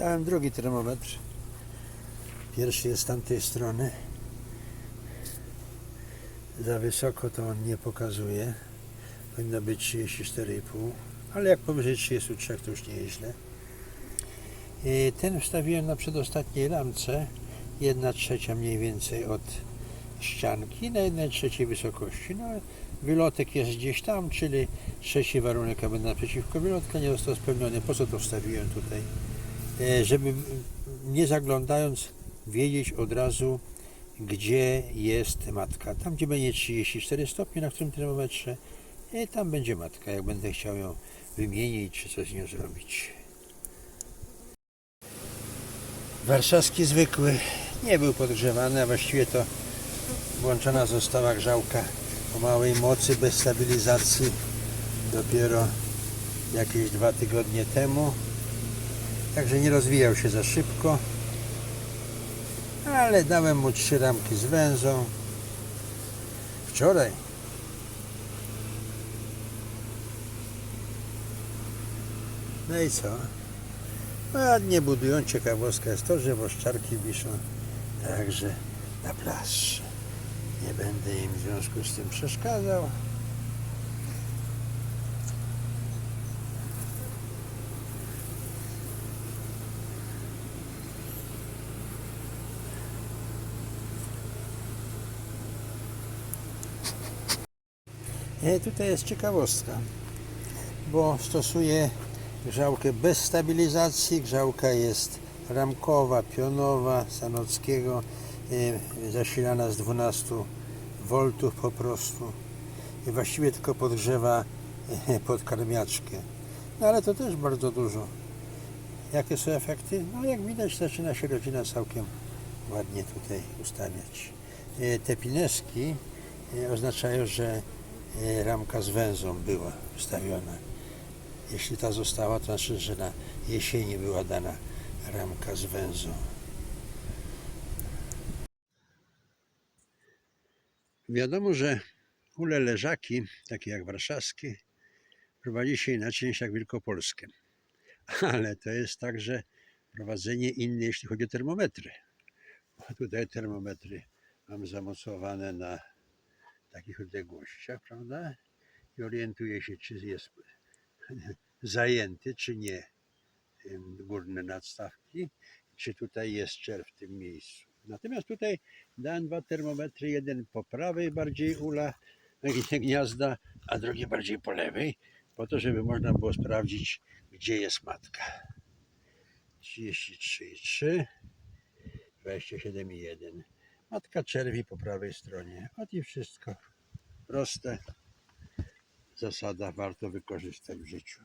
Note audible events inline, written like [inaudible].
Dałem drugi termometr. Pierwszy jest z tamtej strony. Za wysoko to on nie pokazuje. Powinno być 34,5, ale jak powyżej 33 to już nie jest źle. I Ten wstawiłem na przedostatniej lampce, jedna trzecia mniej więcej od ścianki, na jednej trzeciej wysokości. No, wylotek jest gdzieś tam, czyli trzeci warunek, aby naprzeciwko wylotka nie został spełniony. Po co to wstawiłem tutaj? E, Żeby nie zaglądając wiedzieć od razu, gdzie jest matka. Tam, gdzie będzie 34 stopnie na którym termometrze, e, tam będzie matka, jak będę chciał ją wymienić, czy coś z nią zrobić. Warszawski zwykły nie był podgrzewany, a właściwie to włączona została grzałka o małej mocy, bez stabilizacji dopiero jakieś dwa tygodnie temu. Także nie rozwijał się za szybko. Ale dałem mu trzy ramki z węzą. Wczoraj. No i co? Ładnie budują. Ciekawostka jest to, że woszczarki wiszą także na plaży. Nie będę im w związku z tym przeszkadzał. Tutaj jest ciekawostka, bo stosuję grzałkę bez stabilizacji. Grzałka jest ramkowa, pionowa, Sanockiego, e, zasilana z 12 V po prostu. Właściwie tylko podgrzewa e, podkarmiaczkę. No ale to też bardzo dużo. Jakie są efekty? No jak widać zaczyna się rodzina całkiem ładnie tutaj ustawiać. E, Te pineski e, oznaczają, że e, ramka z węzą była wstawiona. Jeśli ta została, to znaczy, że na jesieni była dana ramka z węzą. Wiadomo, że ule leżaki, takie jak warszawskie, prowadzi się inaczej niż jak wielkopolskie. Ale to jest także prowadzenie inne, jeśli chodzi o termometry. Bo tutaj termometry mam zamocowane na takich odległościach, prawda? I orientuję się, czy jest [laughs] zajęty, czy nie górne nadstawki, czy tutaj jest czerw w tym miejscu. Natomiast tutaj dałem dwa termometry, jeden po prawej bardziej ula [laughs] gniazda, a drugi bardziej po lewej, po to, żeby można było sprawdzić, gdzie jest matka. 33,3, 27,1. Matka czerwi po prawej stronie. Ot i wszystko. Proste. Zasada warto wykorzystać w życiu.